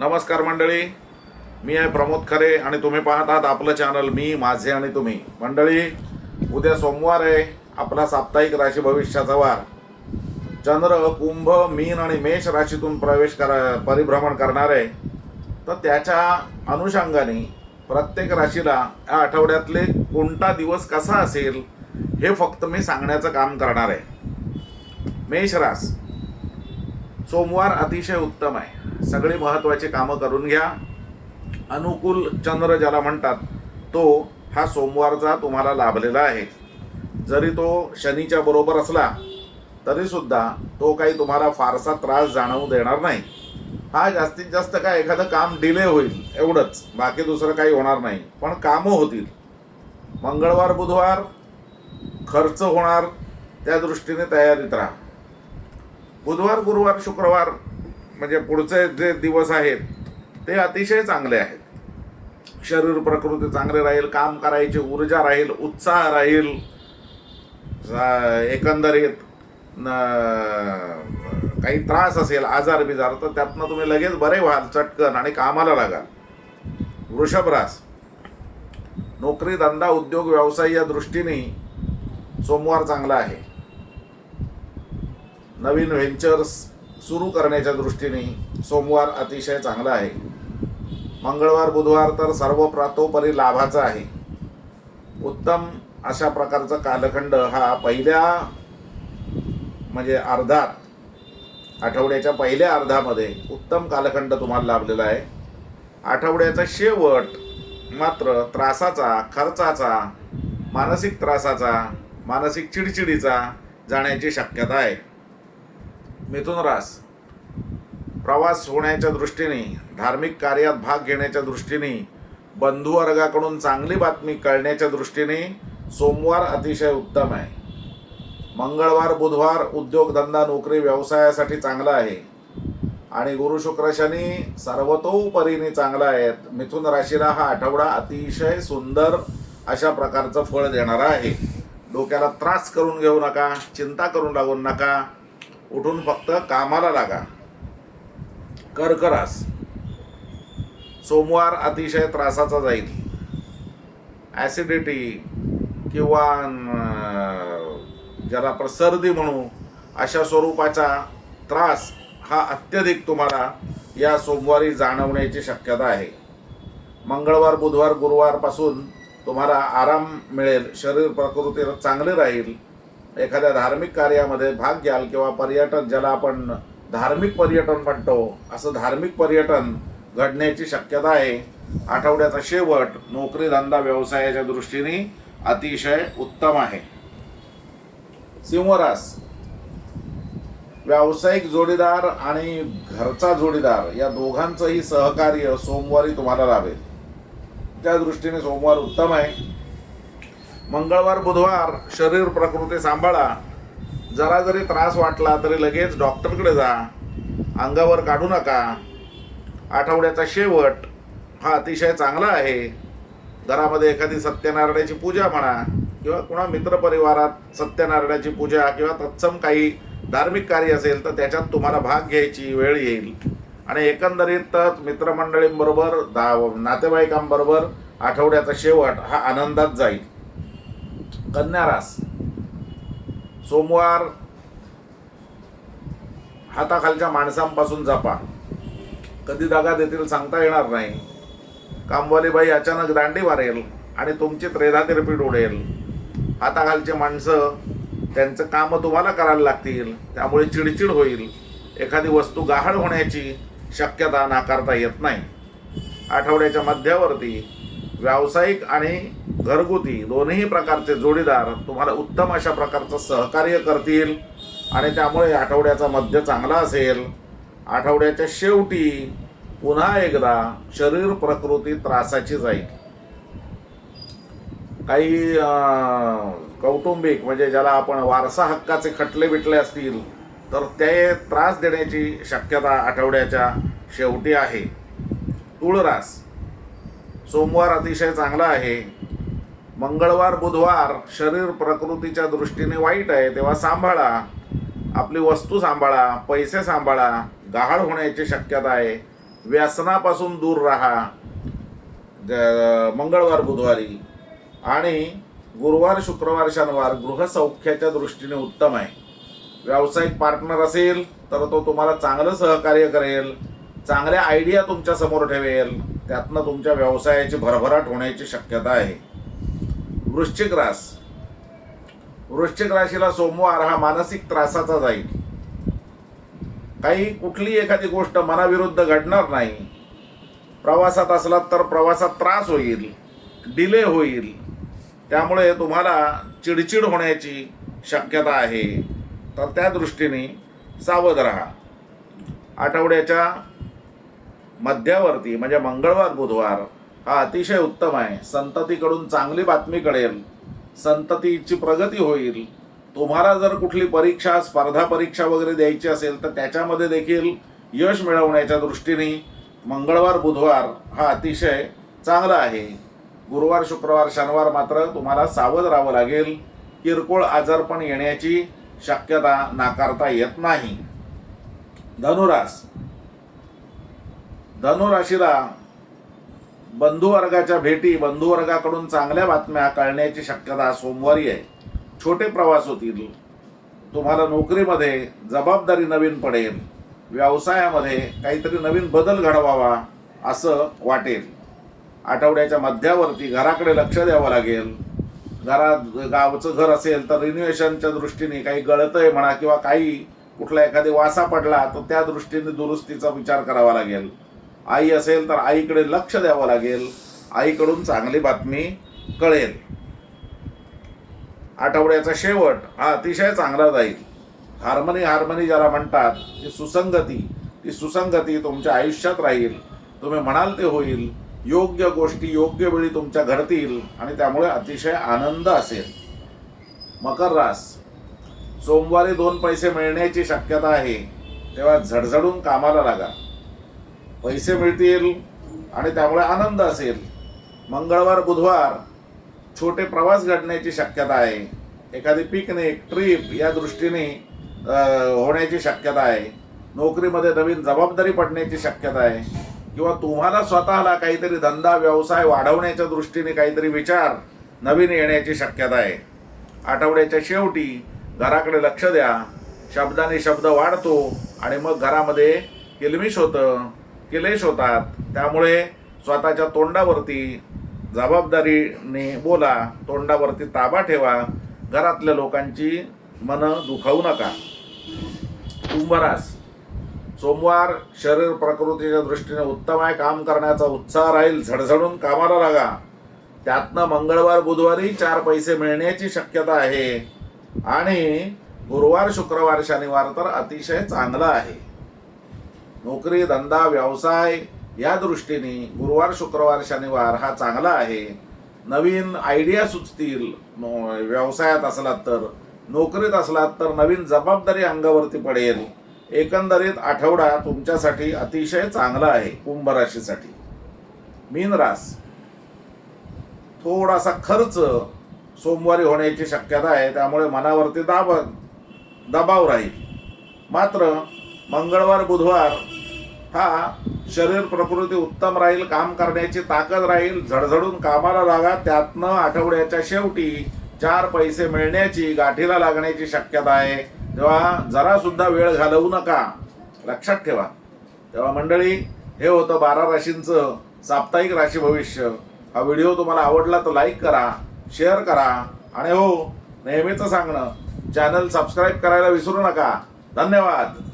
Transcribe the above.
नमस्कार मंडळी. मी आहे प्रमोद खरे आणि तुम्ही पाहत आहात आपलं चॅनल मी माझे आणि तुम्ही. मंडळी उद्या सोमवार आहे आपला साप्ताहिक राशी भविष्याचा वार. चंद्र कुंभ मीन आणि मेष राशीतून प्रवेश करा परिभ्रमण करणार आहे. तर त्याच्या अनुषंगाने प्रत्येक राशीला या आठवड्यातले कोणता दिवस कसा असेल हे फक्त मी सांगण्याचं काम करणार आहे. मेष रास. सोमवार अतिशय उत्तम आहे. सगळी महत्त्वाची कामं करून घ्या. अनुकूल चंद्र ज्याला म्हणतात तो हा सोमवारचा तुम्हाला लाभलेला आहे. जरी तो शनीच्या बरोबर असला तरीसुद्धा तो काही तुम्हाला फारसा त्रास जाणवू देणार नाही. हा जास्तीत जास्त काय एखादं काम डिले होईल एवढंच. बाकी दुसरं काही होणार नाही. पण कामं होतील. मंगळवार बुधवार खर्च होणार. त्या दृष्टीने तयारीत राहा. बुधवार गुरुवार शुक्रवार म्हणजे पुढचे जे दिवस आहेत ते अतिशय चांगले आहेत. शरीर प्रकृती चांगले राहील काम करायची ऊर्जा राहील उत्साह राहील. एकंदरीत काही त्रास असेल आजार बिजार तर त्यातनं तुम्ही लगेच बरे व्हाल चटकन आणि कामाला लागाल. वृषभ रास. नोकरी धंदा उद्योग व्यवसाय या दृष्टीने सोमवार चांगला आहे. नवीन व्हेंचर्स सुरू करण्याच्या दृष्टीने सोमवार अतिशय चांगला आहे. मंगळवार बुधवार तर सर्व प्रातोपरी लाभाचा आहे. उत्तम अशा प्रकारचा कालखंड हा पहिल्या म्हणजे अर्धात आठवड्याच्या पहिल्या अर्धामध्ये उत्तम कालखंड तुम्हाला लाभलेला आहे. आठवड्याचा शेवट मात्र त्रासाचा खर्चाचा मानसिक त्रासाचा मानसिक चिडचिडीचा जाण्याची शक्यता आहे. मिथुन रास प्रवास होण्याच्या दृष्टीने धार्मिक कार्यात भाग घेण्याच्या दृष्टीने बंधुवर्गाकडून चांगली बातमी कळण्याच्या दृष्टीने सोमवार अतिशय उत्तम आहे. मंगळवार बुधवार उद्योगधंदा नोकरी व्यवसायासाठी चांगला आहे. आणि गुरु शुक्र शनी सर्वतोपरीने चांगला आहे. मिथुन राशीला हा आठवडा अतिशय सुंदर अशा प्रकारचं फळ देणारा आहे. डोक्याला त्रास करून घेऊ नका चिंता करून लागू नका. उठून फक्त कामाला लागा. कर्करास. सोमवार अतिशय त्रासाचा जाईल. ॲसिडिटी किंवा ज्याला आपण सर्दी म्हणू अशा स्वरूपाचा त्रास हा अत्यधिक तुम्हाला या सोमवारी जाणवण्याची शक्यता आहे. मंगळवार बुधवार गुरुवारपासून तुम्हाला आराम मिळेल शरीर प्रकृती चांगले राहील. एखाद्या धार्मिक कार्यामध्ये भाग घ्याल किंवा पर्यटन ज्याला आपण धार्मिक पर्यटन म्हणतो असं धार्मिक पर्यटन घडण्याची शक्यता आहे. आठवड्याचा शेवट नोकरी धंदा व्यवसायाच्या दृष्टीने अतिशय उत्तम आहे. सिंहरास. व्यावसायिक जोडीदार आणि घरचा जोडीदार या दोघांचंही सहकार्य सोमवारी तुम्हाला लाभेल त्या दृष्टीने सोमवार उत्तम आहे. मंगळवार बुधवार शरीर प्रकृती सांभाळा. जरा जरी त्रास वाटला तरी लगेच डॉक्टरकडे जा. अंगावर काढू नका. आठवड्याचा शेवट हा अतिशय चांगला आहे. घरामध्ये एखादी सत्यनारायणाची पूजा म्हणा किंवा कुणा मित्रपरिवारात सत्यनारायणाची पूजा किंवा तत्सम काही धार्मिक कार्य असेल तर त्याच्यात तुम्हाला भाग घ्यायची वेळ येईल. आणि एकंदरीतच मित्रमंडळींबरोबर दा नातेवाईकांबरोबर आठवड्याचा शेवट हा आनंदात जाईल. कन्या रास सोमवार हाताखालच्या माणसांपासून जपा. कधी दगा देतील सांगता येणार नाही. कामवाली बाई अचानक दांडी मारेल आणि तुमची त्रेधातिरपीठ उडेल. हाताखालचे माणसं त्यांचं कामं तुम्हाला करायला लागतील. त्यामुळे चिडचिड होईल. एखादी वस्तू गहाळ होण्याची शक्यता नाकारता येत नाही. आठवड्याच्या मध्यावरती व्यावसायिक आणि घरगुती दोन्ही प्रकारचे जोडीदार तुम्हाला उत्तम अशा प्रकारचं सहकार्य करतील आणि त्यामुळे आठवड्याचा मध्य चांगला असेल. आठवड्याच्या शेवटी पुन्हा एकदा शरीर प्रकृती त्रासाची जाईल. काही कौटुंबिक म्हणजे ज्याला आपण वारसा हक्काचे खटले बिटले असतील तर ते त्रास देण्याची शक्यता आठवड्याच्या शेवटी आहे. तुळरास सोमवार अतिशय चांगला आहे. मंगळवार बुधवार शरीर प्रकृतीच्या दृष्टीने वाईट आहे तेव्हा सांभाळा. आपली वस्तू सांभाळा पैसे सांभाळा गहाळ होण्याची शक्यता आहे. व्यसनापासून दूर राहा. मंगळवार बुधवारी. आणि गुरुवार शुक्रवार शनिवार गृहसौख्याच्या दृष्टीने उत्तम आहे. व्यावसायिक पार्टनर असेल तर तो तुम्हाला चांगलं सहकार्य करेल. चांगल्या आयडिया तुमच्यासमोर ठेवेल. त्यातनं तुमच्या व्यवसायाची भरभराट होण्याची शक्यता आहे. वृश्चिक रास. वृश्चिक राशीला सोमवार हा मानसिक त्रासाचा जाईल. काही कुठली एखादी गोष्ट मनाविरुद्ध घडणार नाही. प्रवासात असलात तर प्रवासात त्रास होईल डिले होईल. त्यामुळे तुम्हाला चिडचिड होण्याची शक्यता आहे. तर त्या दृष्टीने सावध राहा. आठवड्याच्या मध्यावरती म्हणजे मंगळवार बुधवार हा अतिशय उत्तम आहे. संततीकडून चांगली बातमी कळेल. संततीची प्रगती होईल. तुम्हाला जर कुठली परीक्षा स्पर्धा परीक्षा वगैरे द्यायची असेल तर त्याच्यामध्ये देखील यश मिळवण्याच्या दृष्टीने मंगळवार बुधवार हा अतिशय चांगला आहे. गुरुवार शुक्रवार शनिवार मात्र तुम्हाला सावध राहावं लागेल. किरकोळ आजारपण येण्याची शक्यता नाकारता येत नाही. धनुरास धनुराशीला बंधुवर्गाच्या भेटी बंधुवर्गाकडून चांगल्या बातम्या कळण्याची शक्यता सोमवारी आहे. छोटे प्रवास होतील. तुम्हाला नोकरीमध्ये जबाबदारी नवीन पडेल. व्यवसायामध्ये काहीतरी नवीन बदल घडवावा असं वाटेल. आठवड्याच्या मध्यावरती घराकडे लक्ष द्यावं लागेल. घरात गावचं घर असेल तर रिन्युएशनच्या दृष्टीने काही गळतंय म्हणा किंवा काही कुठला एखादी वासा पडला तर त्या दृष्टीने दुरुस्तीचा विचार करावा लागेल. आई असेल तर आईकडे लक्ष द्यावं लागेल. आईकडून चांगली बातमी कळेल. आठवड्याचा शेवट हा अतिशय चांगला जाईल. हार्मनी हार्मनी ज्याला म्हणतात ती सुसंगती ती सुसंगती तुमच्या आयुष्यात राहील. तुम्ही म्हणाल ते होईल. योग्य गोष्टी योग्य वेळी तुमच्या घडतील आणि त्यामुळे अतिशय आनंद असेल. मकर रास. सोमवारी दोन पैसे मिळण्याची शक्यता आहे. तेव्हा झडझडून कामाला लागा. पैसे मिळतील आणि त्यामुळे आनंद असेल. मंगळवार बुधवार छोटे प्रवास घडण्याची शक्यता आहे. एखादी पिकनिक ट्रिप या दृष्टीने होण्याची शक्यता आहे. नोकरीमध्ये नवीन जबाबदारी पडण्याची शक्यता आहे. किंवा तुम्हाला स्वतःला काहीतरी धंदा व्यवसाय वाढवण्याच्या दृष्टीने काहीतरी विचार नवीन येण्याची शक्यता आहे. आठवड्याच्या शेवटी घराकडे लक्ष द्या. शब्दाने शब्द वाढतो आणि मग घरामध्ये किलमिश होतं. क्लेश होतात. त्यामुळे स्वतःच्या तोंडावरती जबाबदारीने बोला तोंडावरती ताबा ठेवा. घरातल्या लोकांची मनं दुखावू नका. कुंभरास सोमवार शरीर प्रकृतीच्या दृष्टीने उत्तम आहे काम करण्याचा उत्साह राहील झडझडून कामाला लागा. त्यातनं मंगळवार बुधवारी चार पैसे मिळण्याची शक्यता आहे. आणि गुरुवार शुक्रवार शनिवार तर अतिशय चांगला आहे. नोकरी धंदा व्यवसाय या दृष्टीने गुरुवार शुक्रवार शनिवार हा चांगला आहे. नवीन आयडिया सुचतील. व्यवसायात असलात तर नोकरीत असलात तर नवीन जबाबदारी अंगावरती पडेल. एकंदरीत आठवडा तुमच्यासाठी अतिशय चांगला आहे कुंभ राशीसाठी. मीन रास. थोडासा खर्च सोमवारी होण्याची शक्यता आहे त्यामुळे मनावरती दाब दबाव राहील. मात्र मंगळवार बुधवार हा शरीर प्रकृती उत्तम राहील काम करण्याची ताकद राहील झडझडून कामाला लागा त्यातनं आठवड्याच्या शेवटी चार पैसे मिळण्याची गाठीला लागण्याची शक्यता आहे. तेव्हा जरासुद्धा वेळ घालवू नका. लक्षात ठेवा. तेव्हा मंडळी हे होतं बारा राशींचं साप्ताहिक राशी भविष्य. हा व्हिडिओ तुम्हाला आवडला तर लाईक करा शेअर करा आणि हो नेहमीचं सांगणं चॅनल सबस्क्राईब करायला विसरू नका. धन्यवाद.